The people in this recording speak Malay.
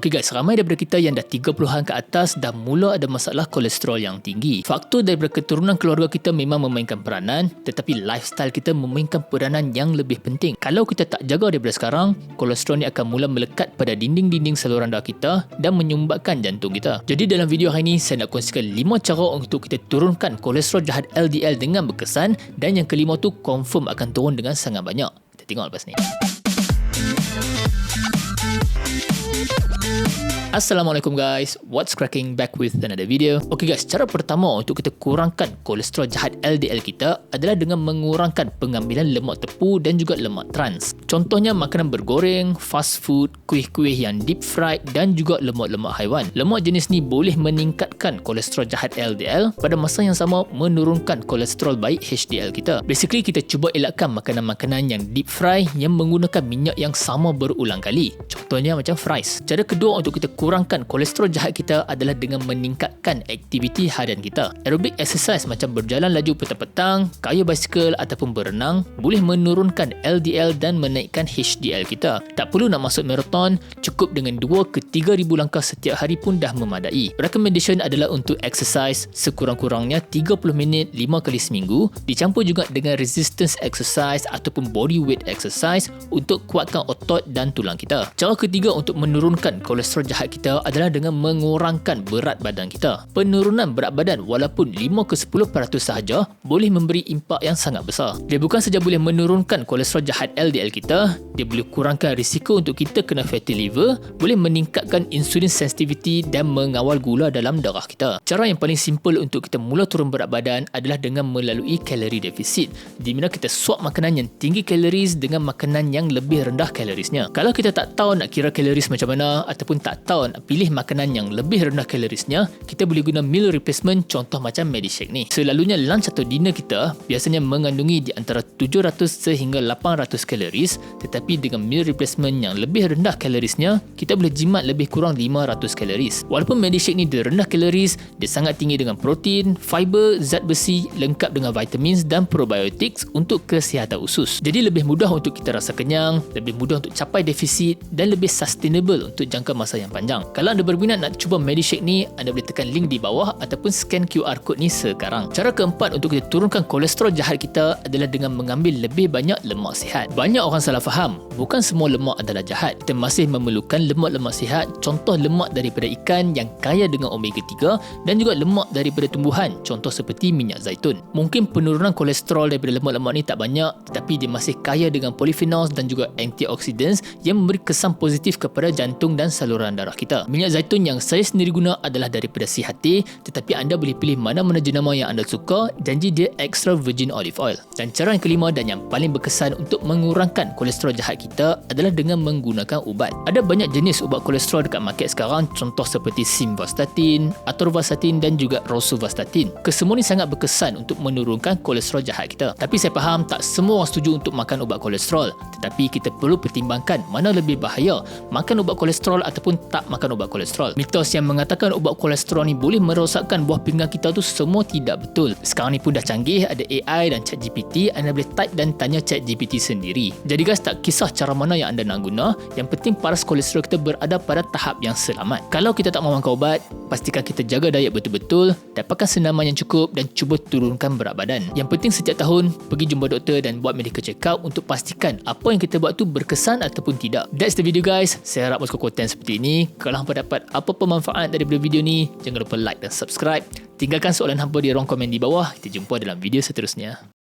Okey guys, ramai daripada kita yang dah 30-an ke atas dah mula ada masalah kolesterol yang tinggi. Faktor daripada keturunan keluarga kita memang memainkan peranan, tetapi lifestyle kita memainkan peranan yang lebih penting. Kalau kita tak jaga daripada sekarang, kolesterol ni akan mula melekat pada dinding-dinding saluran darah kita dan menyumbatkan jantung kita. Jadi dalam video hari ini, saya nak kongsikan 5 cara untuk kita turunkan kolesterol jahat LDL dengan berkesan dan yang kelima tu confirm akan turun dengan sangat banyak. Kita tengok lepas ni. Assalamualaikum guys, what's cracking? Back with another video. Okay guys, cara pertama untuk kita kurangkan kolesterol jahat LDL kita adalah dengan mengurangkan pengambilan lemak tepu dan juga lemak trans. Contohnya makanan bergoreng, fast food, kuih-kuih yang deep fried dan juga lemak-lemak haiwan. Lemak jenis ni boleh meningkatkan kolesterol jahat LDL pada masa yang sama menurunkan kolesterol baik HDL kita. Basically kita cuba elakkan makanan-makanan yang deep fry yang menggunakan minyak yang sama berulang kali. Contohnya macam fries. Cara kedua untuk kita kurangkan kolesterol jahat kita adalah dengan meningkatkan aktiviti harian kita. Aerobic exercise macam berjalan laju petang-petang, kayuh basikal ataupun berenang boleh menurunkan LDL dan menaikkan HDL kita. Tak perlu nak masuk marathon, cukup dengan 2 ke 3 ribu langkah setiap hari pun dah memadai. Recommendation adalah untuk exercise sekurang-kurangnya 30 minit 5 kali seminggu dicampur juga dengan resistance exercise ataupun body weight exercise untuk kuatkan otot dan tulang kita. Cara ketiga untuk menurunkan kolesterol jahat kita adalah dengan mengurangkan berat badan kita. Penurunan berat badan walaupun 5 ke 10% sahaja boleh memberi impak yang sangat besar. Dia bukan saja boleh menurunkan kolesterol jahat LDL kita, dia boleh kurangkan risiko untuk kita kena fatty liver, boleh meningkatkan insulin sensitivity dan mengawal gula dalam darah kita. Cara yang paling simple untuk kita mula turun berat badan adalah dengan melalui kalori defisit, di mana kita swap makanan yang tinggi kaloris dengan makanan yang lebih rendah kalorisnya. Kalau kita tak tahu nak kira kaloris macam mana ataupun tak tahu nak pilih makanan yang lebih rendah kalorisnya, kita boleh guna meal replacement contoh macam Medishake ni. Selalunya lunch atau dinner kita biasanya mengandungi di antara 700 sehingga 800 kaloris tetapi dengan meal replacement yang lebih rendah kalorisnya, kita boleh jimat lebih kurang 500 kaloris. Walaupun Medishake ni dia rendah kaloris, dia sangat tinggi dengan protein, fiber, zat besi lengkap dengan vitamins dan probiotics untuk kesihatan usus. Jadi lebih mudah untuk kita rasa kenyang, lebih mudah untuk capai defisit dan lebih sustainable untuk jangka masa yang panjang panjang. Kalau anda berminat nak cuba Medishake ni, anda boleh tekan link di bawah ataupun scan QR code ni sekarang. Cara keempat untuk kita turunkan kolesterol jahat kita adalah dengan mengambil lebih banyak lemak sihat. Banyak orang salah faham, bukan semua lemak adalah jahat. Kita masih memerlukan lemak-lemak sihat, contoh lemak daripada ikan yang kaya dengan omega 3 dan juga lemak daripada tumbuhan, contoh seperti minyak zaitun. Mungkin penurunan kolesterol daripada lemak-lemak ni tak banyak, tetapi dia masih kaya dengan polyphenols dan juga antioxidants yang memberi kesan positif kepada jantung dan saluran darah kita. Minyak zaitun yang saya sendiri guna adalah daripada si hati tetapi anda boleh pilih mana-mana jenama yang anda suka janji dia extra virgin olive oil. Dan cara yang kelima dan yang paling berkesan untuk mengurangkan kolesterol jahat kita adalah dengan menggunakan ubat. Ada banyak jenis ubat kolesterol dekat market sekarang contoh seperti simvastatin, atorvastatin dan juga rosuvastatin. Kesemua ni sangat berkesan untuk menurunkan kolesterol jahat kita. Tapi saya faham tak semua orang setuju untuk makan ubat kolesterol tetapi kita perlu pertimbangkan mana lebih bahaya makan ubat kolesterol ataupun tak makan ubat kolesterol. Mitos yang mengatakan ubat kolesterol ni boleh merosakkan buah pinggang kita tu semua tidak betul. Sekarang ni pun dah canggih, ada AI dan chat GPT, anda boleh type dan tanya chat GPT sendiri. Jadi guys, tak kisah cara mana yang anda nak guna, yang penting paras kolesterol kita berada pada tahap yang selamat. Kalau kita tak mahu makan ubat, pastikan kita jaga diet betul-betul, dapatkan senaman yang cukup dan cuba turunkan berat badan. Yang penting setiap tahun, pergi jumpa doktor dan buat medical check up untuk pastikan apa yang kita buat tu berkesan ataupun tidak. That's the video guys. Saya harap suka konten seperti ini. Kalau hampa dapat apa-apa manfaat daripada video ni, jangan lupa like dan subscribe. Tinggalkan soalan hampa di ruang komen di bawah. Kita jumpa dalam video seterusnya.